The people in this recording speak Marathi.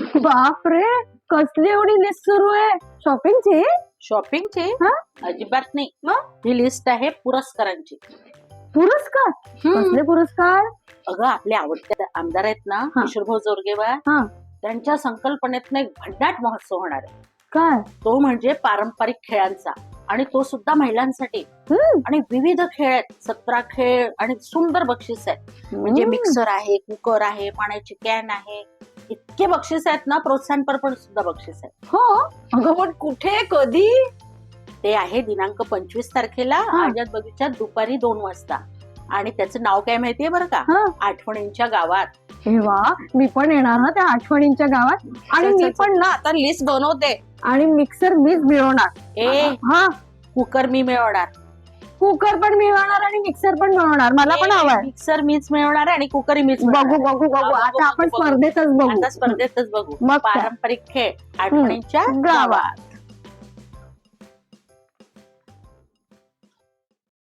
बापरे कसली एवढी लिस्ट सुरू आहे? शॉपिंगची शॉपिंगची हा? अजिबात नाही. मग? ही लिस्ट आहे पुरस्कारांची. पुरस्कार? कसले पुरस्कार? अगं आपले आवडते आमदार आहेत ना हा. किशोरभाऊ जोरगेवार. हा. त्यांच्या संकल्पनेतनं एक भन्नाट महोत्सव होणार आहे. काय? तो म्हणजे पारंपरिक खेळांचा. आणि तो सुद्धा महिलांसाठी. हम्म. आणि विविध खेळ आहेत. सतरा खेळ आणि सुंदर बक्षीस आहेत. म्हणजे हम्म. मिक्सर आहे कुकर आहे पाण्याची कॅन आहे. इतके बक्षीस आहेत ना प्रोत्साहनपर पण सुद्धा बक्षीस आहे हो? अगं पण कुठे कधी? ते आहे दिनांक पंचवीस तारखेला. आझाद बगीच्यात दुपारी दोन वाजता. आणि त्याचं नाव काय माहितीये बरं का. आठवणींच्या गावात. हे वा मी पण येणार ना त्या आठवणींच्या गावात. आणि मी पण ना आता लिस्ट बनवते. आणि मिक्सर मीच मिळवणार. ए. हा. कुकर मी मिळवणार. कुकर पण मिळवणार आणि मिक्सर पण मिळवणार मला पण हवाय मिक्सर मीच मिळवणार आणि कुकर मीच बघू. बघू बघू आता आपण. स्पर्धेतच बघू आता स्पर्धेतच बघू मग काय? पारंपरिक खेळ आठवणींच्या गावात. गावात